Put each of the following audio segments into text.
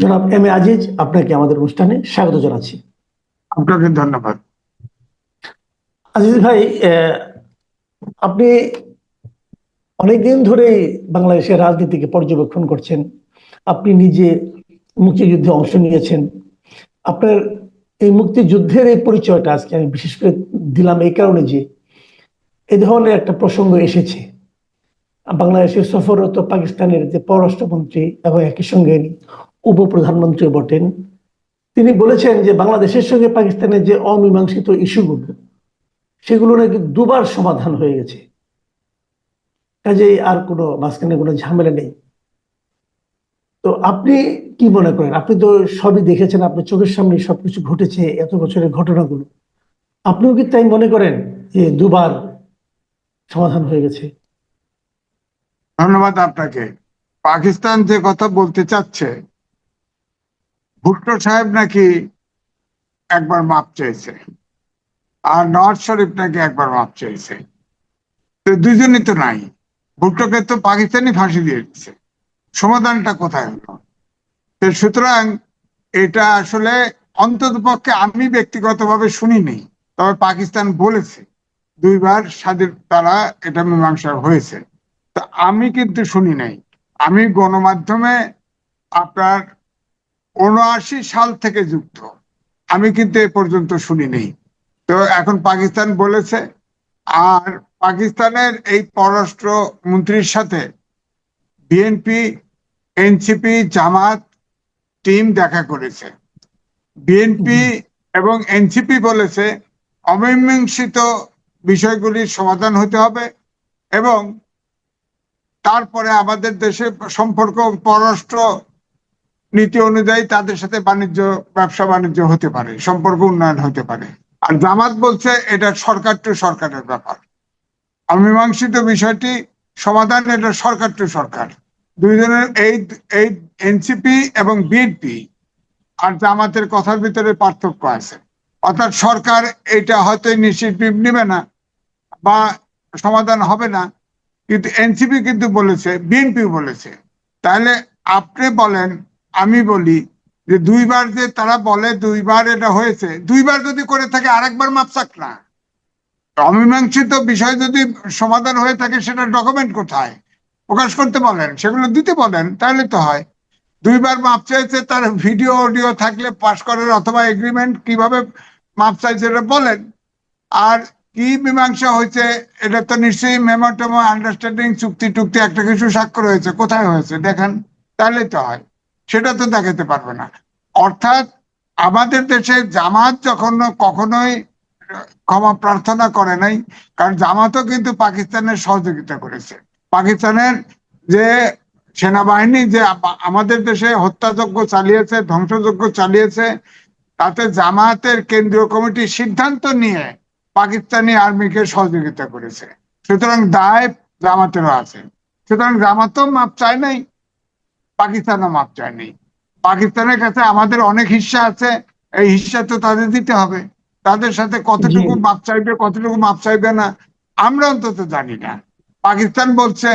জনাব M A Aziz আপনাকে আমাদের অনুষ্ঠানে স্বাগত জানাচ্ছি। আপনাকে ধন্যবাদ। আজিজ ভাই আপনি অনেকদিন ধরেই বাংলাদেশের রাজনীতিকে পর্যবেক্ষণ করছেন। আপনি নিজে মুক্তিযুদ্ধে অংশ নিয়েছেন। আপনার এই মুক্তিযুদ্ধের এই পরিচয়টা আজকে আমি বিশেষ করে দিলাম এই কারণে যে এই ধরনের একটা প্রসঙ্গ এসেছে। বাংলাদেশের সফররত পাকিস্তানের যে পররাষ্ট্রমন্ত্রী এবং একই সঙ্গে উপপ্রধানমন্ত্রী বটেন। তিনি বলেছেন যে বাংলাদেশের সঙ্গে পাকিস্তানের যে অমীমাংসিত ইস্যুগুলো, সেগুলো নাকি দুবার সমাধান হয়ে গেছে। কাজেই আর কোনো, মাঝখানে কোনো ঝামেলা নেই। তো আপনি কি মনে করেন? আপনি তো সবই দেখেছেন, আপনার চোখের সামনে সবকিছু ঘটেছে, এত বছরের ঘটনাগুলো। আপনিও কি তাই মনে করেন যে দুবার সমাধান হয়ে গেছে? ধন্যবাদ আপনাকে। পাকিস্তান যে কথা বলতে চাচ্ছে ভুট্টো সাহেব নাকি একবার মাপ চেয়েছে, আর নওয়াজ শরীফ নাকি একবার মাপ চেয়েছে। তো দুজনই তো নাই। ভুট্টোকে তো পাকিস্তানি ফাঁসি দিয়ে দিচ্ছে সমাধানটা কোথায় হলো? তো সুতরাং এটা আসলে অন্তত পক্ষে আমি ব্যক্তিগতভাবে শুনিনি, তবে পাকিস্তান বলেছে দুইবার স্বাধীন তারা এটা মীমাংসা হয়েছে। তা আমি কিন্তু শুনি নাই। আমি গণমাধ্যমে আপনার উনআশি সাল থেকে যুক্ত। আমি কিন্তু এ পর্যন্ত শুনি নেই তো এখন পাকিস্তান বলেছে, আর পাকিস্তানের এই পররাষ্ট্র মন্ত্রীর সাথে বিএনপি এনসিপি জামাত, টিম দেখা করেছে। বিএনপি এবং এনসিপি বলেছে, অমীমাংসিত বিষয়গুলির সমাধান হতে হবে এবং তারপরে আমাদের দেশে সম্পর্ক, পররাষ্ট্র নীতি অনুযায়ী তাদের সাথে বাণিজ্য, ব্যবসা বাণিজ্য হতে পারে, সম্পর্ক উন্নয়ন হতে পারে। আর জামাত বলছে এটা সরকার টু সরকারের ব্যাপার। অমীমাংসিত বিষয়টি সমাধান এটা সরকার টু সরকার। দুইজনের এই এই এনসিপি এবং বিএনপি আর জামাতের কথার ভিতরে পার্থক্য আছে। অর্থাৎ সরকার এটা হয়তো ইনিশিয়েটিভ নেবে না বা সমাধান হবে না, কিন্তু এনসিপি কিন্তু বলেছে বিএনপি বলেছে। তাহলে আপনি বলেন আমি বলি যে দুইবার যে তারা বলে দুইবার এটা হয়েছে, দুইবার যদি করে থাকে আরেকবার মাপসাক না। অমীমাংসিত বিষয় যদি সমাধান হয়ে থাকে, সেটা ডকুমেন্ট কোথায়? প্রকাশ করতে বলেন, সেগুলো দিতে বলেন, তাহলে তো হয়। দুইবার মাপ চাইছে, তার ভিডিও অডিও থাকলে পাশ করার অথবা এগ্রিমেন্ট কীভাবে মাপ চাইছে এটা বলেন। আর কি মীমাংসা হয়েছে, এটা তো নিশ্চয়ই মেমোটেমো আন্ডারস্ট্যান্ডিং চুক্তি টুক্তি একটা কিছু স্বাক্ষর হয়েছে, কোথায় হয়েছে, দেখেন, তাহলে তো হয়। সেটা তো দেখাতে পারবে না। অর্থাৎ আমাদের দেশে জামাত যখন কখনোই ক্ষমা প্রার্থনা করে নাই, কারণ জামাতও কিন্তু পাকিস্তানের সহযোগিতা করেছে। পাকিস্তানের যে সেনাবাহিনী যে আমাদের দেশে হত্যাযজ্ঞ চালিয়েছে, ধ্বংসযজ্ঞ চালিয়েছে, তাতে জামাতের কেন্দ্রীয় কমিটি সিদ্ধান্ত নিয়ে পাকিস্তানি আর্মিকে সহযোগিতা করেছে। সুতরাং দায় জামাতেরও আছে। সুতরাং জামাতও মাপ চায় নাই পাকিস্তানও মাপ চায় নাই পাকিস্তানের কাছে আমাদের অনেক হিস্সা আছে এই হিস্সা তো তাদের দিতে হবে। তাদের সাথে কতটুকু মাপ চাইবে কতটুকু মাপ চাইবে না আমরা অন্তত জানি না। পাকিস্তান বলছে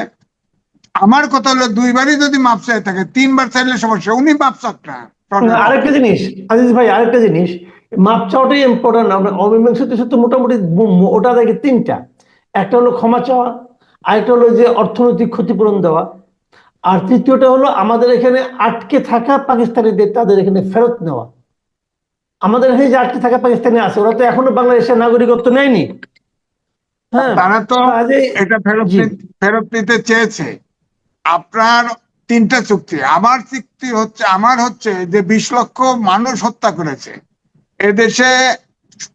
আমার কথা হলো দুইবারই যদি মাপ চাই থাকে তিনবার চাইলে সমস্যা উনি মাপ চাক না। আরেকটা জিনিস আজিজ ভাই আরেকটা জিনিস মাপ চাওয়াটাই ইম্পর্টেন্ট আমরা অমীমাংসিত সত্য মোটামুটি ওটা দেখে তিনটা। একটা হলো ক্ষমা চাওয়া আরেকটা হলো যে অর্থনৈতিক ক্ষতিপূরণ দেওয়া। আর তৃতীয়টা হলো আমাদের এখানে আটকে থাকা পাকিস্তানিদের তাদের এখানে ফেরত নেওয়া। আমাদের এখানে যে আটকে থাকা পাকিস্তানি আছে ওরা তো এখনও বাংলাদেশের নাগরিকত্ব নেয়নি। হ্যাঁ। তারা তো এটা ফেরত ফেরত নিতে চেয়েছে। আপনার তিনটা চুক্তি। আমার চুক্তি হচ্ছে আমার হচ্ছে যে বিশ লক্ষ মানুষ হত্যা করেছে। এদেশে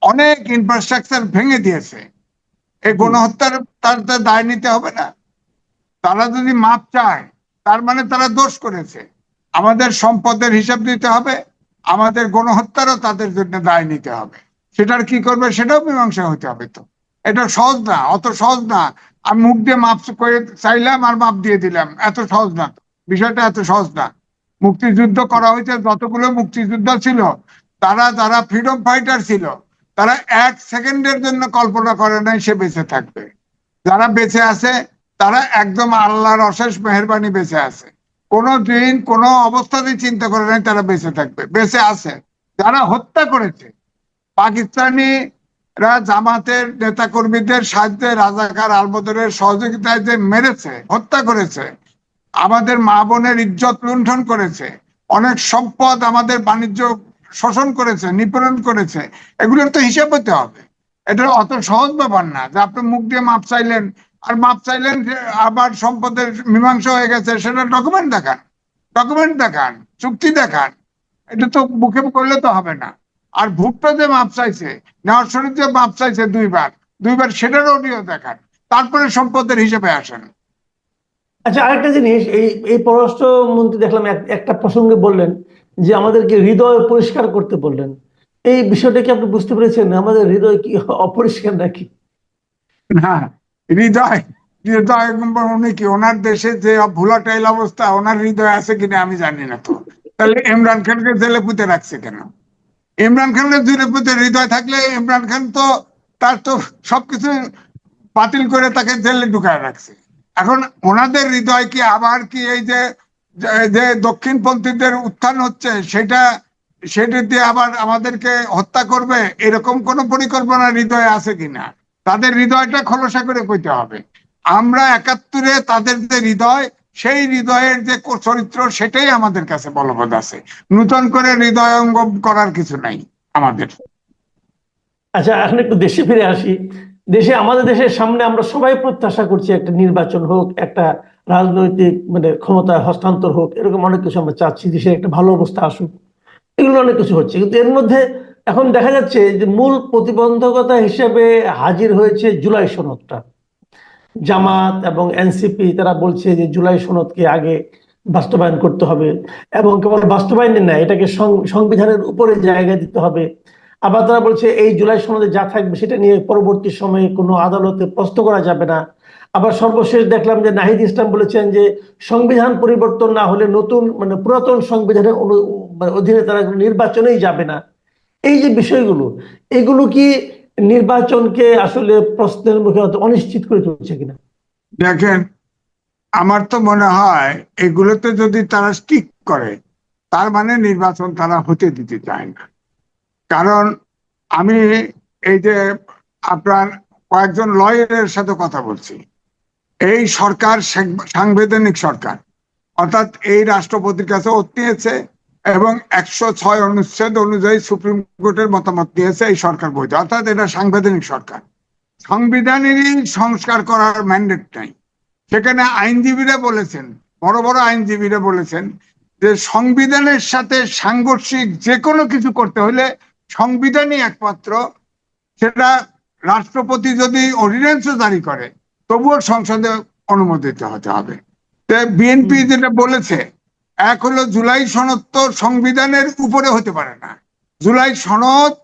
অনেক ইনফ্রাস্ট্রাকচার ভেঙে দিয়েছে। এই গণহত্যার তার দায় নিতে হবে না। তারা যদি মাপ চায় তার মানে তারা দোষ করেছে। আমাদের সম্পদের হিসাব দিতে হবে, আমাদের গণহত্যারও তাদের জন্য দায় নিতে হবে। সেটার কি করবে সেটাও মীমাংসা হতে হবে তো। এটা সহজ না, অত সহজ না। আমি মুখ দিয়ে মাপ করে চাইলাম আর মাপ দিয়ে দিলাম, এত সহজ না। বিষয়টা এত সহজ না। মুক্তিযুদ্ধ করা হয়েছে, যতগুলো মুক্তিযুদ্ধ ছিল, তারা যারা ফ্রিডম ফাইটার ছিল, তারা এক সেকেন্ডের জন্য কল্পনা করে নাই সে বেঁচে থাকবে। যারা বেঁচে আছে তারা একদম আল্লাহর অশেষ মেহরবানি বেঁচে আছে। কোনো দিন কোনো অবস্থাতেই চিন্তা করে নাই তারা বেঁচে থাকবে। বেঁচে আছে। যারা হত্যা করেছে, পাকিস্তানিরা জামাতের নেতাকর্মীদের সাহায্যে রাজাকার আলবদরের সহযোগিতায় যে মেরেছে, হত্যা করেছে, আমাদের মা বোনের ইজ্জত লুণ্ঠন করেছে, অনেক সম্পদ আমাদের বাণিজ্য শোষণ করেছে, নিপীড়ন করেছে, এগুলোর তো হিসাব হতে হবে। এটা অত সহজ ব্যাপার না যে আপনি মুখ দিয়ে মাপ চাইলেন আর মাপ চাইলেন আবার সম্পদের মীমাংসা হয়ে গেছে সেটা ডকুমেন্ট দেখান ডকুমেন্ট দেখান চুক্তি দেখান। এটা তো মুখে করলে তো হবে না। আর ভুট্টো যে মাপ চাইছে নেওয়ার যে মাপ চাইছে দুইবার দুইবার সেটার অডিও দেখান তারপরে সম্পদের হিসেবে আসেন। আচ্ছা আরেকটা জিনিস এই এই পররাষ্ট্র মন্ত্রী দেখলাম এক- একটা প্রসঙ্গে বললেন যে আমাদেরকে হৃদয় পরিষ্কার করতে বললেন। এই বিষয়টা কি আপনি বুঝতে পেরেছেন? আমাদের হৃদয় কি অপরিষ্কার নাকি? না হৃদয় হৃদয় উনি কি? ওনার দেশে যে ভুলাটাইল অবস্থা, ওনার হৃদয় আছে কিনা আমি জানি না তো। তাহলে ইমরান খানকে জেলে পুঁতে রাখছে কেন? ইমরান খানকে জেলে পুঁতে হৃদয় থাকলে ইমরান খান তো তার তো সবকিছু বাতিল করে তাকে জেলে ঢুকায় রাখছে। এখন ওনাদের হৃদয় কি আবার কি এই যে- যে দক্ষিণপন্থীদের উত্থান হচ্ছে, সেটা সেটা দিয়ে আবার আমাদেরকে হত্যা করবে? এরকম কোন পরিকল্পনা হৃদয়ে আছে কিনা? তাদের হৃদয়টা খোলসা করে কইতে হবে। আমরা একাত্তরে তাদের যে হৃদয়, সেই হৃদয়ের যে চরিত্র, সেটাই আমাদের কাছে বলবৎ আছে। নূতন করে হৃদয়ঙ্গম করার কিছু নাই আমাদের। আচ্ছা এখন একটু দেশে ফিরে আসি। দেশে, আমাদের দেশের সামনে আমরা সবাই প্রত্যাশা করছি একটা নির্বাচন হোক, একটা রাজনৈতিক মানে ক্ষমতা হস্তান্তর হোক, এরকম অনেক কিছু আমরা চাচ্ছি দেশে একটা ভালো অবস্থা আসুক। এগুলো অনেক কিছু হচ্ছে। কিন্তু এর মধ্যে এখন দেখা যাচ্ছে যে মূল প্রতিবন্ধকতা হিসেবে হাজির হয়েছে জুলাই সনদটা। জামাত এবং এনসিপি, তারা বলছে যে জুলাই সনদকে আগে বাস্তবায়ন করতে হবে এবং কেবল বাস্তবায়নের না এটাকে সংবিধানের উপরে জায়গা দিতে হবে। আবার তারা বলছে এই জুলাই সনদে যা থাকবে সেটা নিয়ে পরবর্তী সময়ে কোনো আদালতে প্রশ্ন করা যাবে না। আবার সর্বশেষ দেখলাম যে নাহিদ ইসলাম বলেছেন যে সংবিধান পরিবর্তন না হলে নতুন মানে পুরাতন সংবিধানের মানে অধীনে তারা নির্বাচনেই যাবে না। এই যে বিষয়গুলো, এগুলো কি নির্বাচনকে আসলে প্রশ্নের মুখে অনিশ্চিত করে তুলছে কিনা? দেখেন, আমার তো মনে হয় এগুলোতে যদি তারা স্টিক করে, তার মানে নির্বাচন তারা হতে দিতে চায় না। কারণ আমি এই যে আপনার কয়েকজন লয়ারের সাথে কথা বলছি, এই সরকার সাংবিধানিক সরকার, অর্থাৎ এই রাষ্ট্রপতির কাছে নিয়েছে এবং একশো ছয় অনুচ্ছেদ অনুযায়ী সুপ্রিম কোর্টের মতামত দিয়েছে এই সরকার বৈধ, অর্থাৎ এটা সাংবিধানিক সরকার। সংবিধানেরই সংস্কার করার ম্যান্ডেট নাই। সেখানে আইনজীবীরা বলেছেন, বড় বড় আইনজীবীরা বলেছেন যে সংবিধানের সাথে সাংঘর্ষিক যে কোনো কিছু করতে হলে সংবিধানই একমাত্র। সেটা রাষ্ট্রপতি যদি অর্ডিন্যান্সও জারি করে, তবুও সংসদে অনুমোদিত হতে হবে। বিএনপি যেটা বলেছে এক হলো জুলাই সনদ তো সংবিধানের উপরে হতে পারে না। জুলাই সনদ